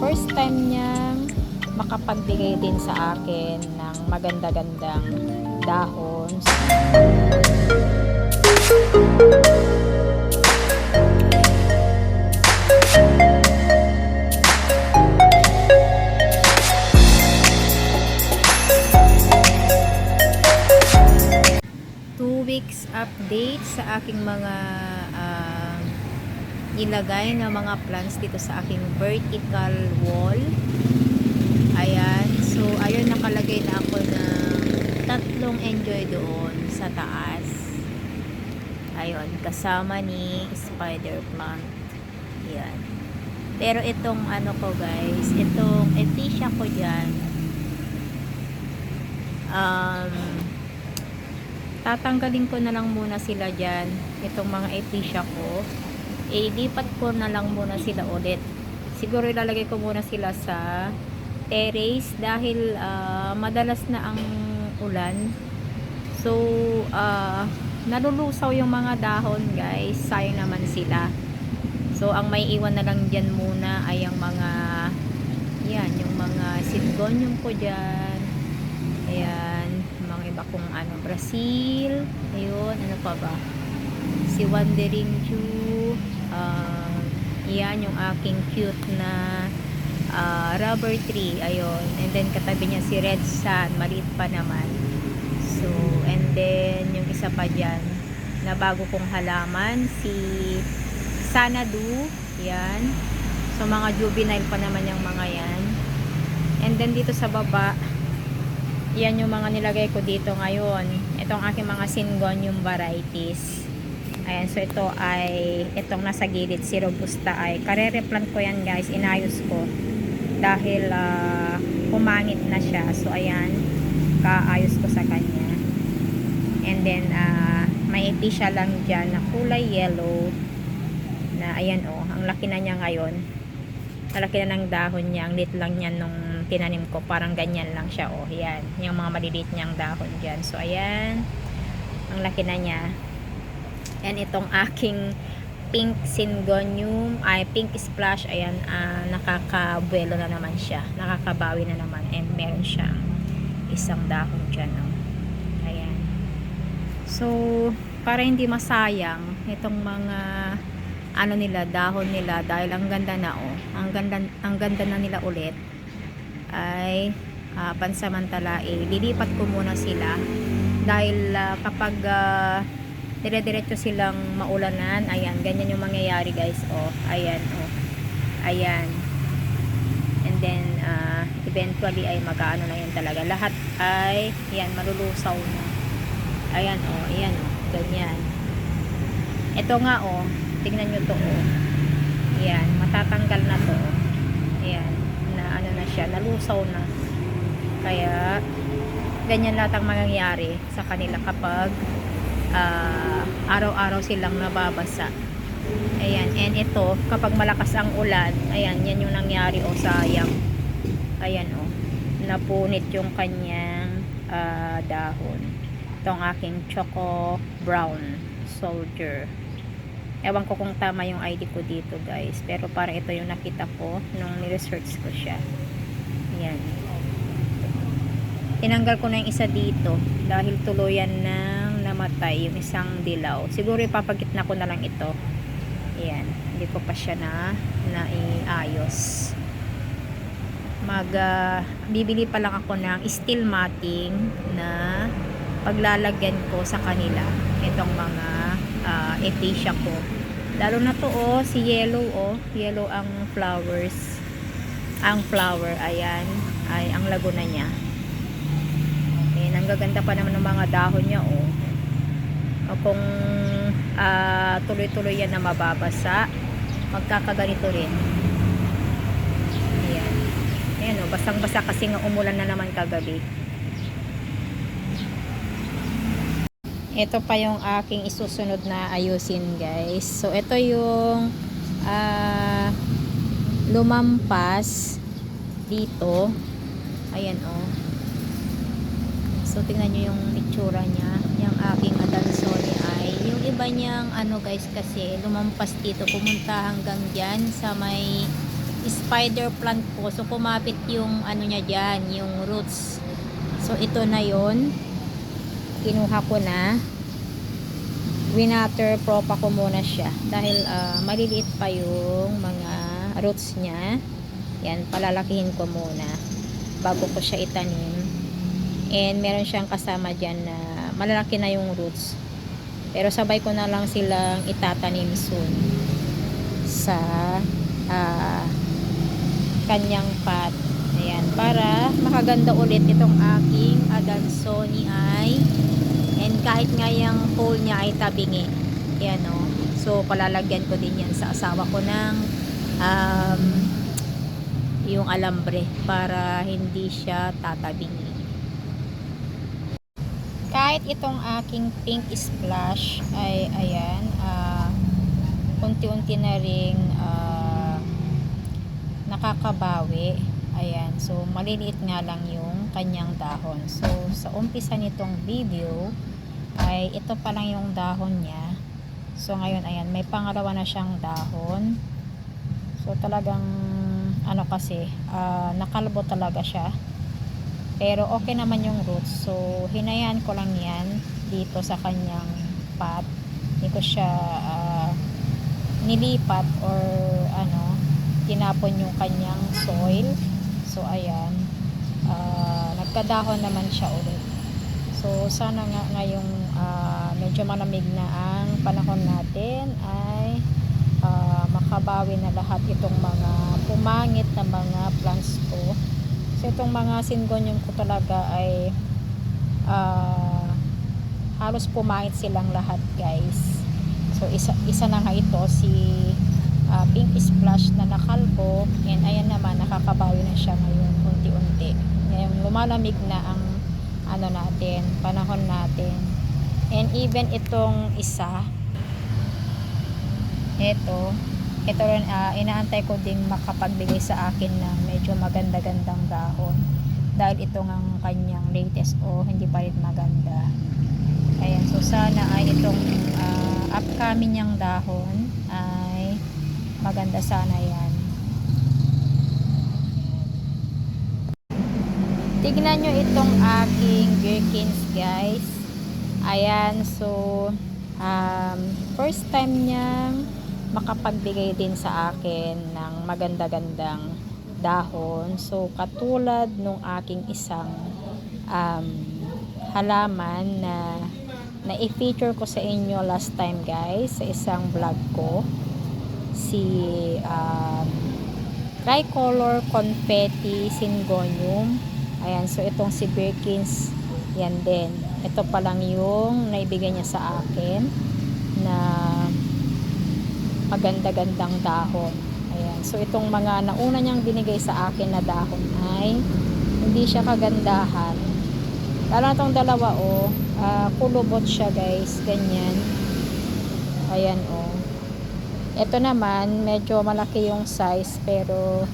first time niyang makapagbigay din sa akin ng maganda-gandang dahon. Two weeks update sa aking mga nilagay na mga plants dito sa aking vertical wall. Ayan. So, ayun, nakalagay na ako ng tatlong enjoy doon sa taas. Ayun, kasama ni spider plant. Ayan. Pero itong ano ko guys, itong etisha ko dyan, um, tatanggalin ko na lang muna sila dyan, itong mga etisha ko. Eh, lipat ko na lang muna sila ulit. Siguro ilalagay ko muna sila sa terrace dahil ah, madalas na ang ulan. So, ah, nalulusaw yung mga dahon guys. Sayang naman sila. So, ang may iwan na lang dyan muna ay ang mga yan, yung mga singonium ko dyan. Ayan, mga iba kong ano, Brazil. Ayun, ano pa ba? Si Wandering Jew. Uh, yan, yung aking cute na ah, rubber tree. Ayun. And then, katabi niya si Red Sun. Maliit pa naman. So, and then, yung isa pa dyan, na bago kong halaman, si Sanadu. Yan. So, mga juvenile pa naman yung mga yan. And then, dito sa baba, yan yung mga nilagay ko dito ngayon. Itong aking mga syngonium varieties. Ayan, so ito ay, itong nasa gilid, si Robusta ay, karere-plant ko yan guys, inayos ko. Dahil, ah, pumangit na siya. So, ayan, kaayos ko sa kanya. And then, ah, may ipi siya lang dyan na kulay yellow. Na, ayan oh, ang laki na niya ngayon. Malaki na ng dahon niya. Ang lit lang niya nung tinanim ko. Parang ganyan lang siya. Oh, yan. Yung mga maliliit niyang dahon dyan. So, ayan. Ang laki na niya. And itong aking pink syngonium, ay pink splash, ayan, ah, nakakabuelo na naman siya. Nakakabawi na naman. And meron siyang isang dahon dyan. Oh. Ayan. So, para hindi masayang itong mga ano nila, dahon nila dahil ang ganda na oh. Ang ganda ang ganda na nila ulit ay ah, pansamantala eh lilipat ko muna sila dahil ah, kapag ah, dire-diretso silang maulanan, ayan, ganyan yung mangyayari guys, oh, ayan, oh, ayan, and then, ah, eventually ay mag-ano na yan talaga, lahat ay, yan, malulusaw na, ayan, oh, ayan, oh, ganyan, ito nga, oh, tingnan nyo to, oh, ayan, matatanggal na to, ayan, na ano na siya, nalusaw na, kaya, ganyan lahat ang mangyayari sa kanila kapag ah, araw-araw silang nababasa. Ayan, and ito, kapag malakas ang ulan, ayan, yan yung nangyari, o sayang. Ayan, o, napunit yung kanyang ah, dahon. Itong aking choco brown soldier. Ewan ko kung tama yung ID ko dito, guys. Pero parang ito yung nakita ko nung ni-research ko siya. Ayan. Tinanggal ko na yung isa dito dahil tuluyan nang namatay yung isang dilaw. Siguro ipapagitna ko na lang ito. Ayan. Hindi ko pa siya na naiayos. Mag, ah, bibili pa lang ako ng steel matting na paglalagyan ko sa kanila. Itong mga uh, ephesia ko. Lalo na to oh, si yellow oh. Yellow ang flowers. Ang flower, ayan. Ay, ang lago na niya. Ayan, ang gaganda pa naman ng mga dahon niya, oh. O kung ah, tuloy-tuloy yan na mababasa, magkakaganito rin. Ayan. Ayan, oh, basang-basa kasi nga umulan na naman kagabi. Ito pa yung aking isusunod na ayusin, guys. So, ito yung ah, lumampas dito. Ayan, oh. So, tingnan nyo yung itsura niya. Yung aking Adansoni ay, yung iba niyang, ano guys, kasi lumampas dito, pumunta hanggang dyan sa may spider plant po. So, kumapit yung ano niya dyan, yung roots. So, ito na yon Kinuha ko na. Winater propa ko muna siya. Dahil ah, maliliit pa yung mga roots niya. Yan, palalakihin ko muna. Bago ko siya itanim. And meron siyang kasama dyan na malalaki na yung roots. Pero sabay ko na lang silang itatanim soon sa ah, kanyang pot. Ayan, para makaganda ulit itong aking Adansoni ay and kahit nga yung pole niya ay tabingi. Ayan o. So, palalagyan ko din yan sa asawa ko ng um, yung alambre para hindi siya tatabingi. Kahit itong aking pink splash ay ayan, ah, unti-unti na ring ah, nakakabawi. Ayan, so maliliit nga lang yung kanyang dahon. So sa umpisa nitong video ay ito pa lang yung dahon niya. So ngayon ayan, may pangalawa na siyang dahon. So talagang ano kasi, ah, nakalbo talaga siya. Pero okay naman yung roots. So hinayaan ko lang yan dito sa kanyang pot. Hindi ko siya ah, nilipat or ano, tinapon yung kanyang soil. So, ayan. ah, nagkadahon naman siya ulit. So, sana nga ngayong ah, medyo malamig na ang panahon natin ay ah, makabawi na lahat itong mga pumangit na mga plants ko. So, itong mga syngonium ko talaga ay ah, halos pumangit silang lahat guys. So, isa, isa na nga ito si ah, pink splash na nakalbo. And ayan naman nakakabawi na siya ngayon unti-unti. Ngayon lumalamig na ang ano natin panahon natin. And even itong isa ito ito rin ah, inaantay ko ding makapagbigay sa akin ng medyo maganda-gandang dahon. Dahil ito ng kanyang latest o hindi pa rin maganda. Ayan so sana ay itong ah, upcoming niyang dahon ay maganda sana yan. Tignan nyo itong aking gherkins guys. Ayan so um, first time niyang makapagbigay din sa akin ng maganda-gandang dahon. So katulad nung aking isang um, halaman na na i-feature ko sa inyo last time guys sa isang vlog ko si um, tricolor confetti syngonium. Ayan so itong si Birkins yan din. Ito pa lang yung naibigay niya sa akin maganda-gandang dahon. Ayan. So itong mga nauna niyang binigay sa akin na dahon ay hindi siya kagandahan. Lalo na itong dalawa oh. Ah, kulubot siya guys. Ganyan. Ayan oh. Ito naman, medyo malaki yung size pero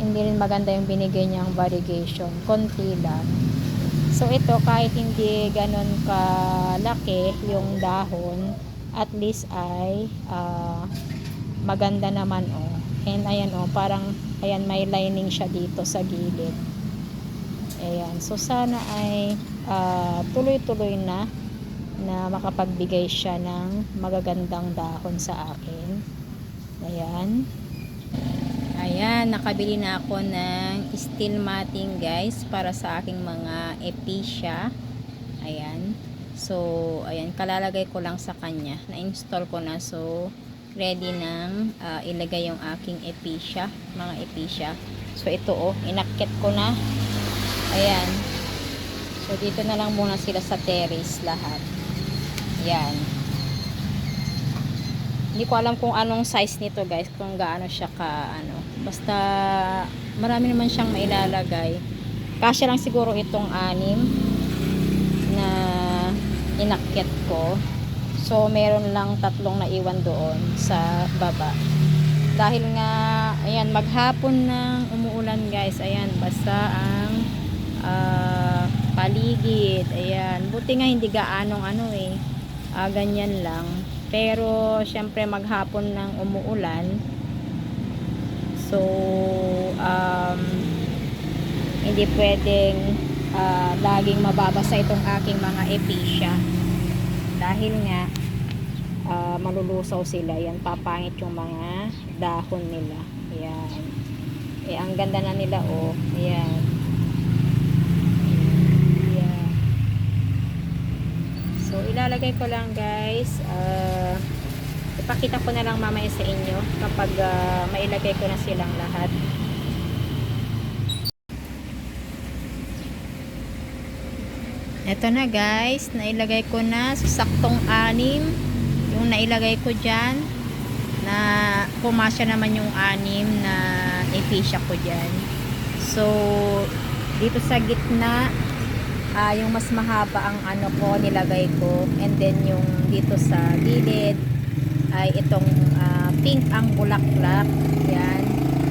hindi rin maganda yung binigay niyang variegation. Konti lang. So ito, kahit hindi ganun kalaki yung dahon, at least ay ah, maganda naman oh. And ayan oh, parang ayan may lining siya dito sa gilid. Ayan. So sana ay ah, tuloy-tuloy na na makapagbigay siya ng magagandang dahon sa akin. Ayan. Ayan, nakabili na ako ng steel matting guys para sa aking mga episya. Ayan. So, ayan, kalalagay ko lang sa kanya. Na-install ko na. So, ready nang ah, ilagay yung aking episya, mga episya. So, ito oh, inakit ko na. Ayan. So, dito na lang muna sila sa terrace lahat. Yan. Hindi ko alam kung anong size nito guys, kung gaano siya ka ano. Basta marami naman siyang mailalagay. Kasya lang siguro itong anim na inakyat ko. So meron lang tatlong naiwan doon sa baba. Dahil nga ayan maghapon nang umuulan guys. Ayan basta ang ah, paligid. Ayan, buti nga hindi gaanong ano eh. Ah, ganyan lang. Pero, syempre maghapon nang umuulan. So, um, hindi pwedeng ah, laging mababasa itong aking mga episya. Dahil nga, ah, malulusaw sila. Yan, papangit yung mga dahon nila. Yan. Eh, ang ganda na nila, oh. Yan. Yan. So, ilalagay ko lang, guys. Ah, ipakita ko na lang mamaya sa inyo kapag ah, mailagay ko na silang lahat. Ito na guys, nailagay ko na sa saktong anim yung nailagay ko dyan na pumasya naman yung anim na epesya ko dyan. So, dito sa gitna, ah, yung mas mahaba ang ano ko, nilagay ko. And then yung dito sa gilid, ay itong ah, pink ang bulaklak. Yan.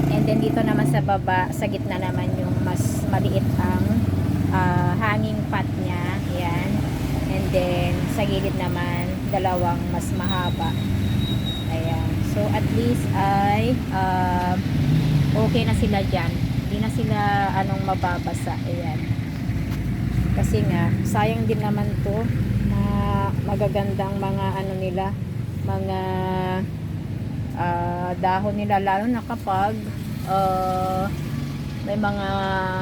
And then dito naman sa baba, sa gitna naman yung mas maliit ang ah, hanging pot. And then sa gilid naman, dalawang mas mahaba. Ayan. So at least ay ah, okay na sila dyan. Hindi na sila anong mababasa. Ayan. Kasi nga, sayang din naman to na magagandang mga ano nila, mga ah, dahon nila lalo na kapag ah, may mga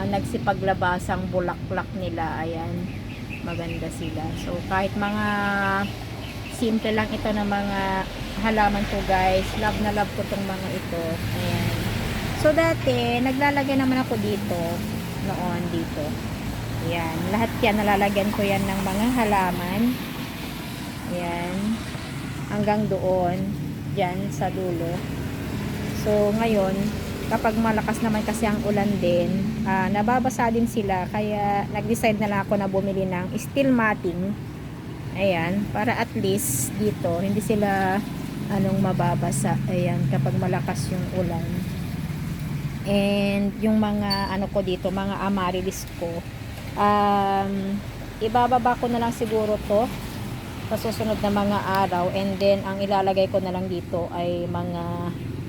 nagsipaglabasang bulaklak nila ayan maganda sila. So kahit mga simple lang ito na mga halaman ko guys love na love ko tong mga ito. Ayan so dati naglalagay naman ako dito noon dito. Ayan lahat yan nalalagyan ko yan ng mga halaman. Ayan hanggang doon dyan sa dulo. So ngayon kapag malakas naman kasi ang ulan din ah, nababasa din sila kaya nag-decide na lang ako na bumili ng steel matting. Ayan para at least dito hindi sila anong mababasa ayan kapag malakas yung ulan. And yung mga ano ko dito mga amaryllis ko um, ibababa ko na lang siguro to sa susunod na mga araw. And then ang ilalagay ko na lang dito ay mga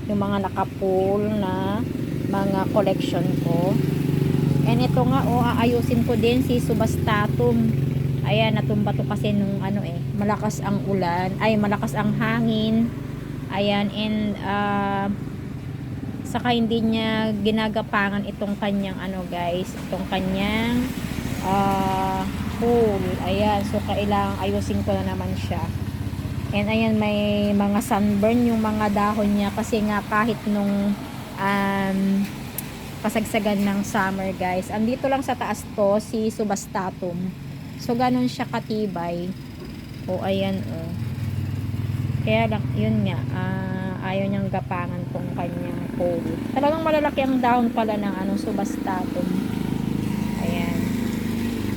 yung mga nakapool na mga collection ko. And ito nga oh aayusin ko din si subastatum. Ayan natumba to kasi nung ano eh malakas ang ulan ay malakas ang hangin. Ayan and uh, saka hindi niya ginagapangan itong kanyang ano guys itong kanyang ah pool. Ayan so kailangan ayusin ko na naman siya and ayan may mga sunburn yung mga dahon niya kasi nga kahit nung um, kasagsagan ng summer guys andito lang sa taas to si subastatum. So ganun siya katibay. O ayan o. Kaya lang yun nga ah, ayaw niyang gapangan tong kanyang pole. Talagang malalaki ang dahon pala ng ano subastatum. Ayan.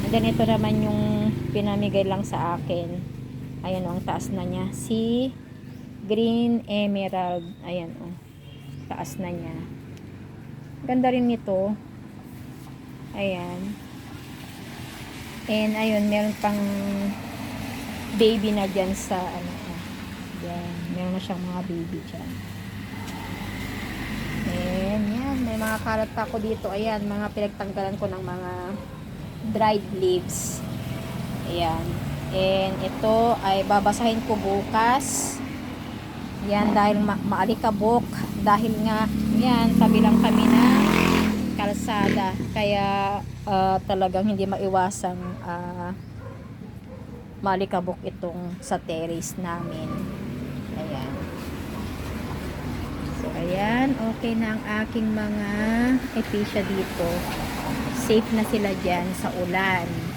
And then ito naman yung pinamigay lang sa akin ayan o ang taas na niya. Si green emerald. Ayan o taas na niya. Ganda rin nito. Ayan. And ayun meron pang baby na dyan sa ano ah, yan meron na siyang mga baby dyan. And yan may mga karat ako dito. Ayan mga pinagtanggalan ko ng mga dried leaves. Ayan and ito ay babasahin ko bukas. Yan dahil ma- maalikabok. Dahil nga yan tabi lang kami na kalsada. Kaya ah, talagang hindi maiwasang ah, maalikabok itong sa terrace namin. Ayan. So ayan okay na ang aking mga episya dito. Safe na sila dyan sa ulan